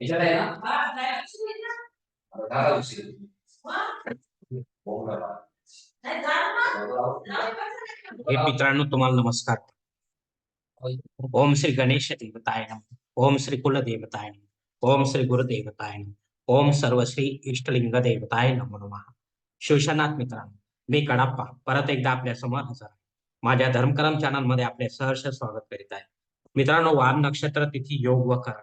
याच्यात आहे ना उशीर. हे मित्रांनो तुम्हाला नमस्कार ओम श्री गणेश देवताय नमः ओम श्री कुल देवताय नमः ओम श्री गुरुदेवताय नमः ओम सर्व श्री इष्टलिंग देवताय नमो नमः शिवशनाथ मित्रांनो मी कडाप्पा. परत एकदा आपल्यासमोर हजर. आहे माझ्या धर्मकरम चॅनलमध्ये आपले सहर्ष स्वागत करीत आहे. मित्रांनो वाम नक्षत्र तिथी योग व करण.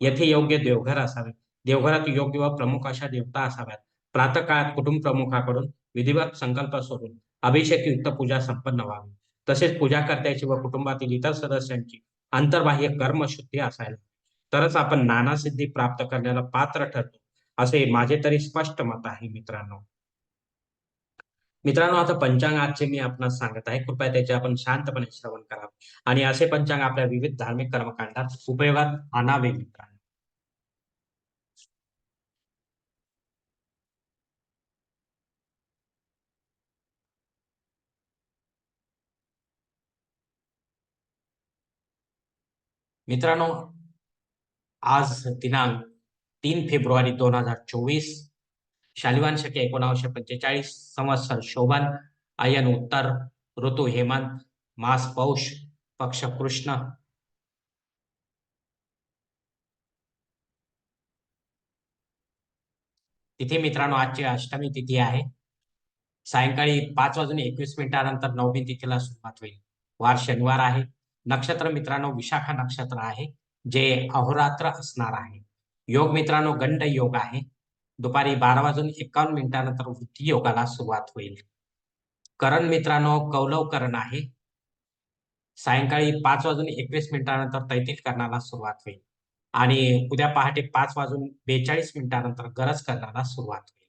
येथे योग्य देवघर असावे. देवघरात योग्य व प्रमुख अशा देवता असाव्यात. प्रातःकाळात कुटुंब प्रमुखाकडून विधिवत संकल्प सोडून अभिषेक युक्त पूजा संपन्न व्हावी. तसेच पूजा करत्याची व कुटुंबातील इतर सदस्यांची अंतर्बाह्य कर्मशुद्धी असायला तरच आपण नाना सिद्धी प्राप्त करण्याला पात्र ठरतो असे माझे तरी स्पष्ट मत आहे मित्रांनो. मित्रांनो आता पंचांग आजचे मी आपणास सांगत आहे. कृपया त्याचे आपण शांतपणे श्रवण करावे आणि असे पंचांग आपल्या विविध धार्मिक कर्मकांडात उपयोगात आणावे मित्रांनो. मित्रांनो आज दिनांक तीन फेब्रुवारी दोन हजार चोवीस शालिवान शके एकोणावीसशे पंचेचाळीस संवत्सर शोभन आयन उत्तर ऋतू हेमंत मास पौष पक्ष कृष्ण. तिथे मित्रांनो आजची अष्टमी तिथी आहे. सायंकाळी पाच वाजून एकवीस मिनिटानंतर नवमी तिथीला सुरुवात होईल. वार शनिवार आहे. नक्षत्र मित्रांनो विशाखा नक्षत्र आहे जे अहोरात्र असणार आहे. योग मित्रांनो गंड योग आहे. दुपारी बारा वाजून एकावन्न मिनिटानंतर वृत्ती योगाला सुरुवात होईल. करण मित्रांनो कौलव करण आहे. सायंकाळी पाच वाजून एकवीस मिनिटानंतर तैतिल करणाला सुरुवात होईल. आणि उद्या पहाटे पाच वाजून बेचाळीस मिनिटानंतर गरज करण्याला सुरुवात होईल.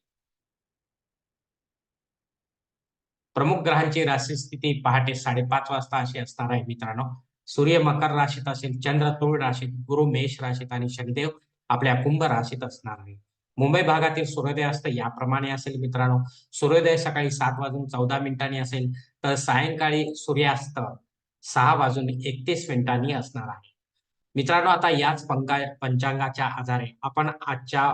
प्रमुख ग्रहांची राशी स्थिती पहाटे साडेपाच वाजता अशी असणार आहे मित्रांनो. सूर्य मकर राशीत असेल चंद्र तुळ राशीत गुरु मेष राशीत आणि शनिदेव आपल्या कुंभ राशीत असणार आहे. मुंबई भागातील सूर्योदय असतं याप्रमाणे असेल मित्रांनो. सूर्योदय सकाळी सात वाजून चौदा मिनिटांनी असेल तर सायंकाळी सूर्यास्त सहा वाजून एकतीस मिनिटांनी असणार आहे. मित्रांनो आता याच पंका पंचांगाच्या आधारे आपण आजच्या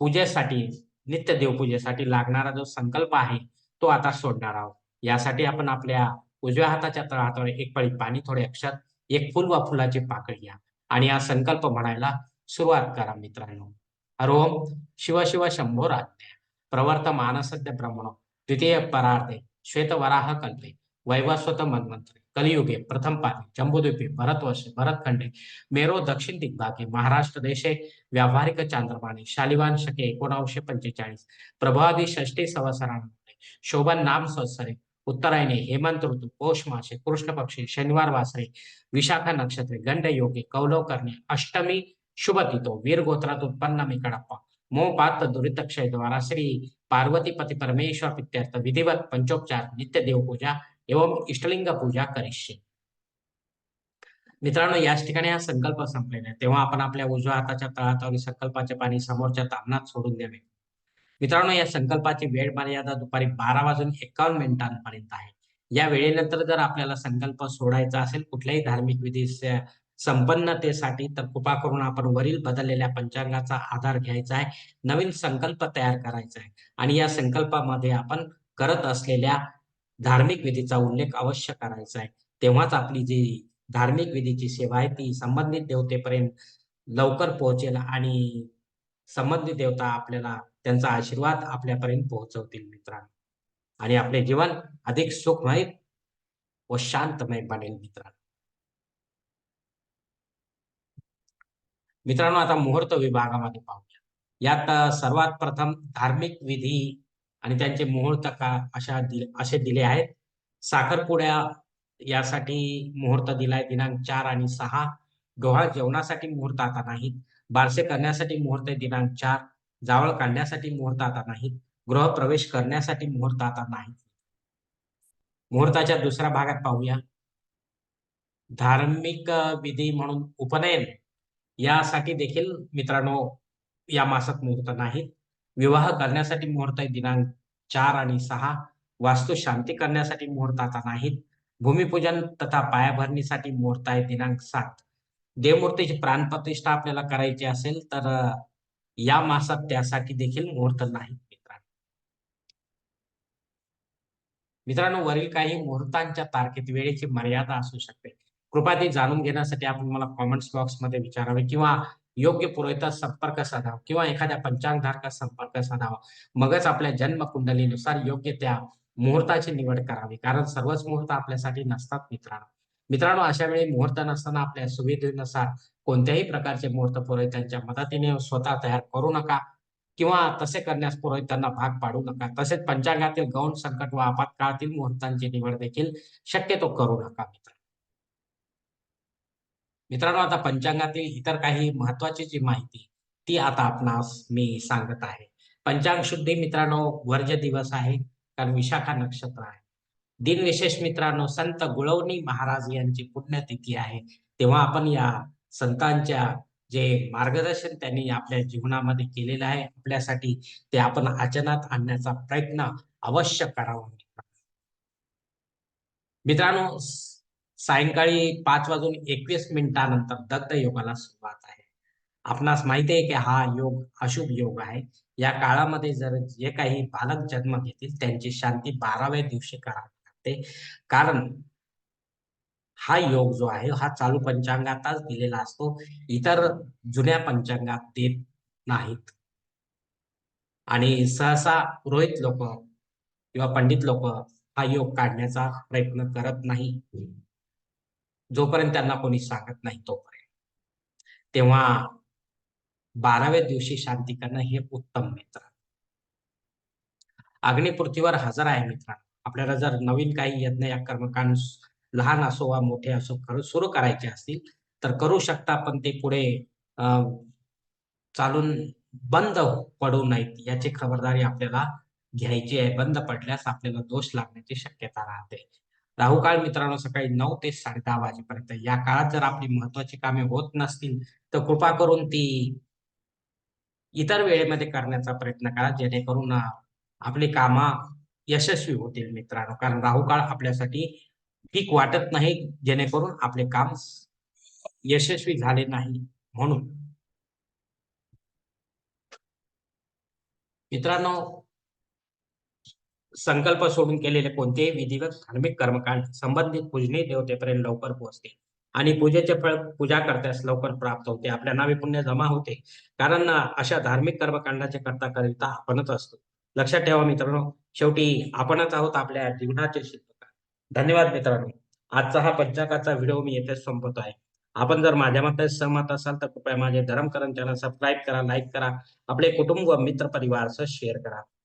पूजेसाठी नित्य देवपूजेसाठी लागणारा जो संकल्प आहे तो आता सोडणार आहोत. यासाठी आपण आपल्या उजव्या हाताच्या तळहातावर एक पळी पाणी थोडे अक्षर एक फुल वा फुलाची पाकळी घ्या. आणि हा संकल्प म्हणायला सुरुवात करा मित्रांनो. हरोम शिव शिव शंभो राज्ञ। प्रवर्त सद्य ब्रह्मण। द्वितीय परार्धे श्वेतवराह कल्पे वैवस्वत मन्वंतरे कलियुगे प्रथम पादी जम्बुद्वीपे भरतवर्षे भरतखंडे मेरो दक्षिण दिग्भागे महाराष्ट्र देशे व्यावहारिक चांद्रमाने शालिवान शके एकोणावीसशे पंचेचाळीस प्रभादी षष्टी संवत्सरांमध्ये शोभन नाम संवत्सरे उत्तरायणे हेमंत ऋतू पौष मासे कृष्ण पक्षी शनिवार वासरे विशाखा नक्षत्रे गंड योगे कौलव करणे अष्टमी शुभ तिथो वीर गोत्रात उत्पन्न मी कडप्पा मोपात दुरित क्षय द्वारा श्री पार्वती पती परमेश्वर प्रित्यर्थ विधिवत पंचोपचार नित्य देवपूजा एवं इष्टलिंग पूजा करिष्ये मित्रांनो याच ठिकाणी हा संकल्प संपलेला आहे तेव्हा आपण आपल्या उजव्या हाताच्या तळहातावरील संकल्पाचे पाणी समोरच्या तामणात सोडून द्यावे मित्रांनो या संकल्पाची वेळ मर्यादा दुपारी बारा वाजून एकावन्न मिनिटांपर्यंत आहे या वेळेनंतर जर आपल्याला संकल्प सोडायचा असेल कुठल्याही धार्मिक विधी संपन्नतेसाठी तर कृपा करून आपण वरील बदललेल्या पंचांगाचा आधार घ्यायचा आहे. नवीन संकल्प तयार करायचा आहे. आणि या संकल्पामध्ये आपण करत असलेल्या धार्मिक विधीचा उल्लेख अवश्य करायचा आहे. तेव्हाच आपली जी धार्मिक विधीची सेवा आहे ती संबंधित देवतेपर्यंत लवकर पोहोचेल आणि संबंधित देवता आपल्याला त्यांचा आशीर्वाद आपल्यापर्यंत पोहोचवतील मित्रांनो. आणि आपले जीवन अधिक सुखमय व शांतमय बनेल मित्रांनो. मित्रांनो आता मुहूर्त विभागामध्ये पाहूया. यात सर्वात प्रथम धार्मिक विधी आणि त्यांचे मुहूर्त का अशा असे दिले आहेत. साखरपुड्या यासाठी मुहूर्त दिलाय दिनांक चार आणि सहा. डोहाळ जेवणासाठी मुहूर्त आता नाहीत. बारसे करण्यासाठी मुहूर्त दिनांक चार. जावळ काढण्यासाठी मुहूर्त आता नाहीत. गृहप्रवेश करण्यासाठी मुहूर्त आता नाहीत. मुहूर्ताच्या दुसऱ्या भागात पाहूया. धार्मिक विधी म्हणून उपनयन यासाठी देखील मित्रांनो या मासात मुहूर्त नाहीत. विवाह करण्यासाठी मुहूर्त आहे दिनांक चार आणि सहा. वास्तू शांती करण्यासाठी मुहूर्त आता नाहीत. भूमिपूजन तथा पायाभरणीसाठी मुहूर्त आहे दिनांक सात. देवमूर्तीची प्राणप्रतिष्ठा आपल्याला करायची असेल तर या मासात त्यासाठी देखील मुहूर्त नाहीत मित्रांनो. मित्रांनो वरील काही मुहूर्तांच्या तारखेत वेळेची मर्यादा असू शकते. कृपया ते जाणून घेण्यासाठी आपण मला कॉमेंट्स बॉक्समध्ये विचारावे किंवा योग्य पुरोहिता संपर्क साधावा किंवा एखाद्या पंचांगधारका संपर्क साधावा. मगच आपल्या जन्म कुंडलीनुसार योग्य त्या मुहूर्ताची निवड करावी. कारण सर्वच मुहूर्त आपल्यासाठी नसतात मित्रांनो. मित्रांनो अशा वेळी मुहूर्त नसताना आपल्या सुविधेनुसार कोणत्याही प्रकारचे मुहूर्त पुरोहितांच्या मदतीने स्वतः तयार करू नका किंवा तसे करण्यास पुरोहितांना भाग पाडू नका. तसेच पंचांगातील गौण संकट व आपत्काळातील मुहूर्तांची निवड देखील शक्यतो करू नका मित्रांनो. मित्रांनो आता पंचांगातील इतर काही महत्वाची जी माहिती ती आता आपणास मी सांगत आहे. पंचांग शुद्धी मित्रांनो वर्ज दिवस आहे कारण विशाखा नक्षत्र आहे. दिनविशेष मित्रांनो संत गुळवणी महाराज यांची पुण्यतिथी आहे. तेव्हा आपण या संतांच्या जे मार्गदर्शन त्यांनी आपल्या जीवनामध्ये केलेलं आहे आपल्यासाठी ते आपण आचरणात आणण्याचा प्रयत्न अवश्य करावा. मित्रांनो सायंकाळी पाच वाजून एकवीस मिनिटानंतर दत्त योगाला सुरुवात आहे. आपणास माहिती आहे की हा योग अशुभ योग आहे. या काळामध्ये जर जे काही बालक जन्म घेतील त्यांची शांती बाराव्या दिवशी करावी लागते. कारण हा योग जो आहे हा चालू पंचांगातच दिलेला असतो. इतर जुन्या पंचांगात देत नाहीत. आणि सहसा पुरोहित लोक किंवा पंडित लोक हा योग काढण्याचा प्रयत्न करत नाही. जोपर्यंत त्यांना कोणी सांगत नाही तोपर्यंत. तेव्हा बाराव्या दिवशी शांती करणं हे उत्तम मित्र. अग्निपृथ्वीवर हजर आहे मित्र आपल्याला जर नवीन काही यज्ञ या कर्मकांड लहान असो वा मोठे असो सुरू करायचे असतील तर करू शकता पण ते पुढे अं, चालून बंद पडू नयेत याची खबरदारी आपल्याला घ्यायची आहे. बंद पडल्यास आपल्याला दोष लागण्याची शक्यता राहते. राहू काळ मित्रांनो सकाळी नऊ ते साडे दहा वाजेपर्यंत. या काळात जर आपली महत्वाची कामे होत नसतील तर कृपा करून ती इतर वेळेमध्ये करण्याचा प्रयत्न करा जेणेकरून आपली कामा यशस्वी होतील मित्रांनो. कारण राहू काळ आपल्यासाठी ठीक वाटत नाही जेणेकरून आपले काम यशस्वी झाले नाही म्हणून. मित्रांनो संकल्प सोडून केलेले कोणतेही विधिवत धार्मिक कर्मकांड संबंधित पूजनीय देवतेपर्यंत लवकर पोहोचते. आणि पूजेचे फळ पूजा करत्यास लवकर प्राप्त होते. आपल्या नावे पुण्य जमा होते. कारण अशा धार्मिक कर्मकांडाचे करता करिता आपणच असतो. लक्षात ठेवा मित्रांनो शेवटी आपणच आहोत आपल्या जीवनाचे शिल्पकार. धन्यवाद मित्रांनो. आजचा हा पंचाकाचा व्हिडिओ मी येथेच संपवतो आहे. आपण जर माझ्या मते सहमत असाल तर कृपया माझे धर्मकरण चॅनल सबस्क्राईब करा लाईक करा. आपले कुटुंब व मित्र परिवारासह शेअर करा.